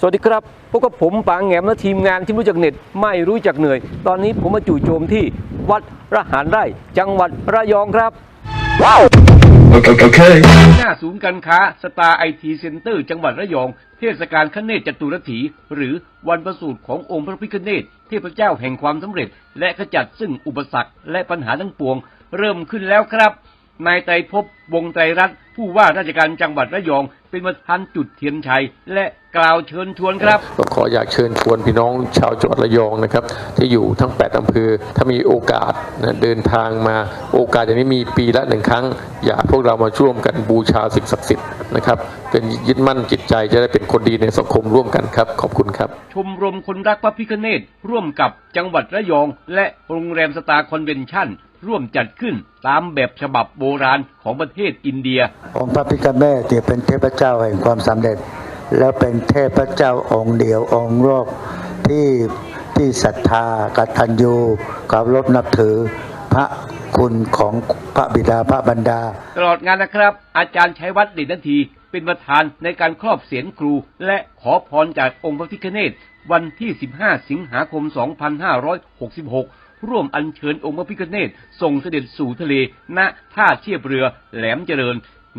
สวัสดีครับพบกับผมปางแหงมและทีมงานที่รู้จักเน็ตไม่รู้จักเหนื่อย ตอนนี้ผมมาจู่โจมที่วัดระหารไร่ จังหวัดระยองครับ Okay. okay. หน้าศูนย์การค้าสตาร์ไอทีเซ็นเตอร์จังหวัดระยอง เทศกาลขเนศจตุรถี หรือวันประสูติขององค์พระพิฆเนศเทพเจ้าแห่งความสำเร็จ และขจัดซึ่งอุปสรรคและปัญหาทั้งปวง เริ่มขึ้นแล้วครับนายไตรภพ วงศ์ไตรรัตน์ผู้ว่าราชการจังหวัดระยอง เป็นประธานจุดเทียนชัย และกล่าวเชิญชวนครับก็ขออยากเชิญชวนพี่น้องชาวจังหวัดระยองนะครับ ที่อยู่ทั้ง 8อำเภอถ้ามีโอกาสนะเดินทางมาโอกาสอย่างนี้มีปีละหนึ่งครั้ง อยากพวกเรามาร่วมกันบูชาสิ่งศักดิ์สิทธิ์นะครับเป็นยึดมั่นจิตใจจะได้เป็นคนดีในสังคมร่วมกันครับ ขอบคุณครับ ชมรมคนรักพระพิฆเนศร่วมกับจังหวัดระยอง และโรงแรมสตาร์คอนเวนชั่น ร่วมจัดขึ้นตามแบบฉบับโบราณของประเทศอินเดีย องค์พระพิฆเนศเนี่ยเป็นเทพเจ้าแห่งความสำเร็จ แล้วเป็นเทพเจ้าองค์เดียวองค์โลกที่ที่ศรัทธากตัญญูเคารพนับถือพระคุณของพระบิดาพระบรรดา ตลอดงานนะครับ อาจารย์ชัยวัฒน์เด่นนาที เป็นประธานในการครอบเสียนครู และขอพรจากองค์พระพิฆเนศวันที่ 15 สิงหาคม 2566 ร่วมอัญเชิญองค์พระพิฆเนศส่งเสด็จสู่ทะเลณท่าเทียบเรือแหลมเจริญ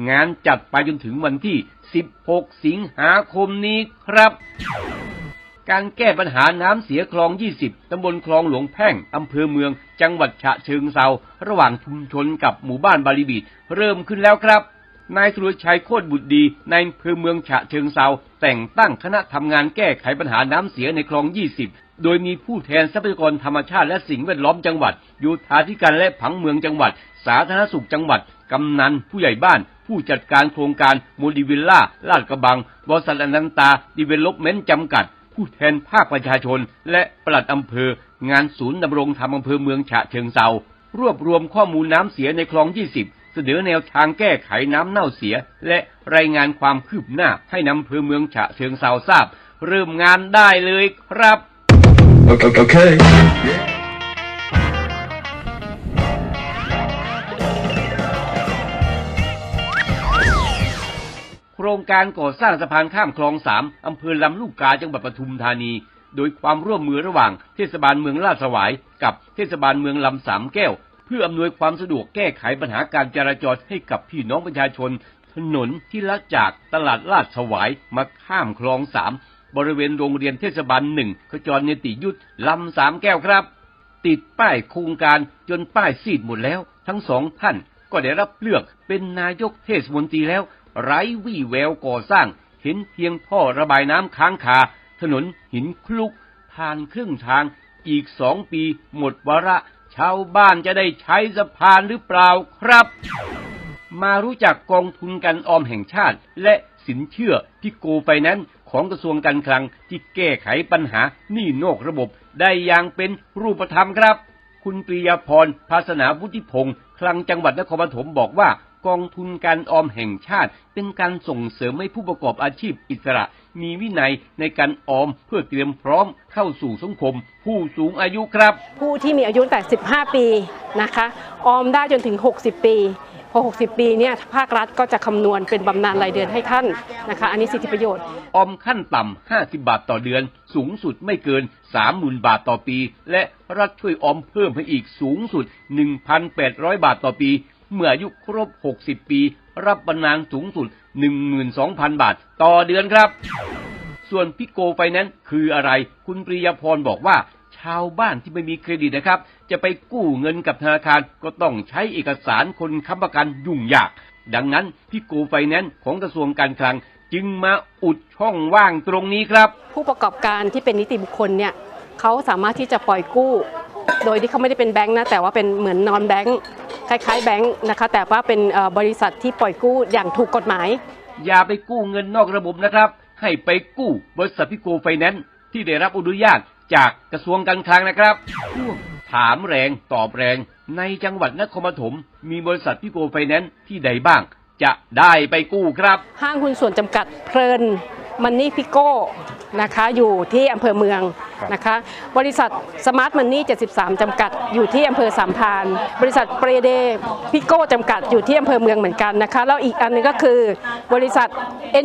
งานจัดไปจนถึงวันที่ 16 สิงหาคมนี้ครับ การแก้ปัญหาน้ำเสียคลอง 20 ตำบลคลองหลวงแพ่งอำเภอเมือง จังหวัดฉะเชิงเซาระหว่างชุมชนกับหมู่บ้านบาลีบีดเริ่มขึ้นแล้วครับนายสุรชัยโคตรบุตรดีในอำเภอเมืองฉะเชิงเซาแต่งตั้งคณะทำงานแก้ไขปัญหาน้ำเสียในคลอง 20 โดยมีผู้แทนทรัพยากรธรรมชาติและสิ่งแวดล้อมจังหวัดโยธาธิการและผังเมืองจังหวัด สาธารณสุขจังหวัด กำนัน ผู้ใหญ่บ้าน ผู้จัดการโครงการโมดิวิลล่าลาดกระบัง บริษัทอนันตาดีเวล็อปเมนต์จำกัด ผู้แทนภาคประชาชน และปลัดอำเภอ งานศูนย์ดำรงธรรมอำเภอเมืองฉะเชิงเซารวบรวมข้อมูลน้ำเสียในคลอง 20 เสนอแนวทางแก้ไขน้ำเน่าเสีย และรายงานความคืบหน้าให้นำอำเภอเมืองฉะเชิงเซาทราบ เริ่มงานได้เลยครับ Okay. okay. โครงการก่อสร้างสะพานข้ามคลองสามอำเภอลำลูกกาจังหวัดปทุมธานี โดยความร่วมมือระหว่างเทศบาลเมืองลาดสวาย กับเทศบาลเมืองลำสามแก้ว เพื่ออำนวยความสะดวกแก้ไขปัญหาการจราจรให้กับพี่น้องประชาชน ถนนที่ลัดจากตลาดลาดสวายมาข้ามคลองสาม บริเวณโรงเรียนเทศบาลหนึ่งขจรเนติยุทธลำสามแก้วครับ ติดป้ายโครงการจนป้ายซีดหมดแล้ว ทั้งสองท่านก็ได้รับเลือกเป็นนายกเทศมนตรีแล้ว ไร้วี่แววก่อสร้าง เห็นเพียงท่อระบายน้ำค้างคา ถนนหินคลุกผ่านครึ่งทาง อีกสองปีหมดวาระ ชาวบ้านจะได้ใช้สะพานหรือเปล่าครับ มารู้จักกองทุนการออมแห่งชาติและสินเชื่อที่โกไฟนนซ์ ของกระทรวงการคลังที่แก้ไขปัญหาหนี้นอกระบบได้อย่างเป็นรูปธรรมครับ คุณปริยาพรภาสนาวุฒิพงศ์คลังจังหวัดนครปฐมบอกว่ากองทุนการออมแห่งชาติ เป็นการส่งเสริมให้ผู้ประกอบอาชีพอิสระ มีวินัยในการออมเพื่อเตรียมพร้อมเข้าสู่สังคม ผู้สูงอายุครับ ผู้ที่มีอายุแต่ 15 ปีนะคะ ออมได้จนถึง 60 ปี พอ 60 ปีเนี่ยภาครัฐก็จะคำนวณเป็นบำนาญรายเดือนให้ท่านนะคะ อันนี้สิทธิประโยชน์ ออมขั้นต่ำ 50 บาทต่อเดือน สูงสุดไม่เกิน 30,000 บาทต่อปี และรัฐช่วยออมเพิ่มให้อีกสูงสุด 1,800 บาทต่อปี เมื่ออายุครบ 60 ปี รับบำนาญสูงสุด 12,000 บาทต่อเดือนครับ ส่วนพิโกไฟแนนซ์คืออะไร คุณปริยาพรบอกว่า ชาวบ้านที่ไม่มีเครดิตนะครับ จะไปกู้เงินกับธนาคารก็ต้องใช้เอกสารคนค้ำประกันยุ่งยาก ดังนั้นพิโกไฟแนนซ์ของกระทรวงการคลังจึงมาอุดช่องว่างตรงนี้ครับ ผู้ประกอบการที่เป็นนิติบุคคลเนี่ยเขาสามารถที่จะปล่อยกู้ โดยที่เขาไม่ได้เป็นแบงค์นะแต่ว่าเป็นเหมือนนอนแบงค์คล้ายๆแบงค์นะคะ แต่ว่าเป็นเอ่อบริษัทที่ปล่อยกู้อย่างถูกกฎหมาย อย่าไปกู้เงินนอกระบบนะครับ ให้ไปกู้บริษัทพิโกไฟแนนซ์ที่ได้รับอนุญาต จากกระทรวงการคลังนะครับ ถามแรงตอบแรง ในจังหวัดนครปฐมมีบริษัทพิโกไฟแนนซ์ที่ใดบ้าง จะได้ไปกู้ครับ ห้างหุ้นส่วนจำกัดเพลิน มันนี่พิโก้นะคะอยู่ที่อำเภอเมืองนะคะบริษัทสมาร์ทมันนี่73 จำกัดอยู่ที่อำเภอสามพราน บริษัทเปรเดพิโก้จำกัดอยู่ที่อำเภอเมืองเหมือนกันนะคะแล้วอีกอันหนึงก็คือบริษัท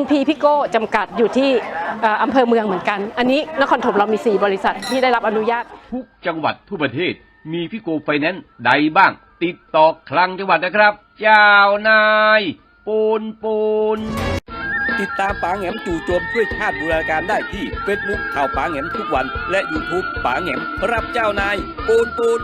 NP พิโก้จำกัดอยู่ที่เอ่ออำเภอเมืองเหมือนกัน อันนี้นครถมเรามี 4 บริษัทที่ได้รับอนุญาต ทุกจังหวัดทั่วประเทศ มีพิโกไฟแนนซ์ใดบ้าง ติดต่อคลังจังหวัดนะครับ เจ้านายปูนปูน ติดตามป๋าแหมจู่โจมช่วยชาติบูรณาการได้ที่เฟซบุ๊กข่าวป๋าแหมทุกวัน และยูทูปป๋าแหมรับเจ้านายปูนปูน